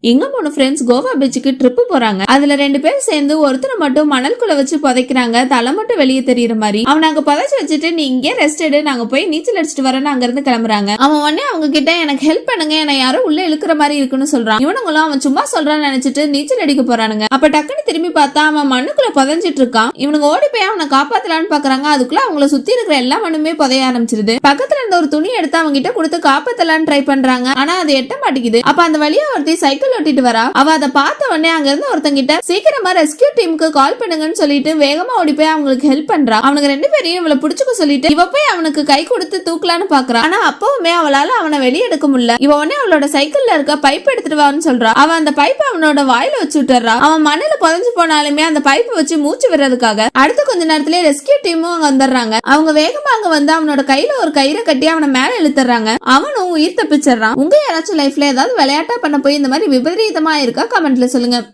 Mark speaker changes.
Speaker 1: இங்க மூணு ஃப்ரெண்ட்ஸ் கோவா பீச்சுக்கு ட்ரிப் போறாங்க. அதுல ரெண்டு பேரும் சேர்ந்து ஒருத்தரை மட்டும் மணல்குள்ள வச்சு புதைக்கிறாங்க. தலை மட்டும் வெளியே தெரியற மாதிரி. அவன் அங்க புதைச்சு வச்சுட்டு நீ இங்கே ரெஸ்ட் எடு. நாங்க போய் நீச்சல் அடிச்சிட்டு வரேன்னு அங்க இருந்து கிளம்புறாங்க. அவன் உடனே அவங்க கிட்ட எனக்கு ஹெல்ப் பண்ணுங்க. என்ன யாரோ உள்ள இழுக்கிற மாதிரி இருக்குன்னு சொல்றான். இவனுங்களும் அவன் சும்மா சொல்றான்னு நினைச்சிட்டு நீச்சல் அடிக்க போறானுங்க. அப்ப டக்குன்னு திரும்பி பார்த்தா அவன் மண்ணுக்குள்ள புதைஞ்சிட்டு இருக்கான். இவனுங்க ஓடி போய் அவனை காப்பாத்தலான்னு பாக்குறாங்க. அதுக்குள்ள அவங்கள சுத்தி இருக்கிற எல்லா மண்ணுமே புதைய ஆரம்பிச்சிருது. பக்கத்துல இருந்த ஒரு துணி எடுத்து அவங்க கிட்ட கொடுத்து காப்பாத்தலான்னு ட்ரை பண்றாங்க. ஆனா அது எட்ட மாட்டேங்குது. அப்ப அந்த வழியா ஒருத்தி சைக்கிள் ஓட்டிட்டு வரா. அவ அதை பார்த்த உடனே அங்க இருந்து ஒருத்தங்கிட்ட சீக்கிரமா ரெஸ்கியூ டீமுக்கு கால் பண்ணுங்கன்னு சொல்லிட்டு வேகமா ஓடி போய் அவங்களுக்கு ஹெல்ப் பண்றா. அவனுக்கு ரெண்டு பேரையும் இவளை புடிச்சுக்க சொல்லிட்டு இவ போய் அவனுக்கு கை கொடுத்து தூக்கலான்னு பாக்குறான் ஆனா அப்பவுமே அவளால அவனை வெளியே எடுக்க முடியல. இவ உடனே அவளோட சைக்கிள்ல இருக்க பைப் எடுத்துட்டு வான்னு சொல்றா. அவன் அந்த பைப்பை அவனோட வாயில வச்சு விட்டுறா அவன் மண்ணுல புதஞ்சு போனாலுமே அந்த பைப்பை வச்சு மூச்சு விடுறதுக்காக அடுத்த கொஞ்ச நேரத்திலே ரெஸ்கியூ டீமும் அங்க வந்துடுறாங்க. அவங்க வேகமா அங்க வந்து அவனோட கையில ஒரு கயிறை கட்டி அவனை மேல இழுத்துறாங்க அவனும் உயிர் தப்பிச்சிடுறான். உங்க யாராச்சும் லைஃப்ல ஏதாவது விளையாட்டா பண்ண போய் இந்த மாதிரி விபரீதமா இருக்கா கமெண்ட்ல சொல்லுங்க.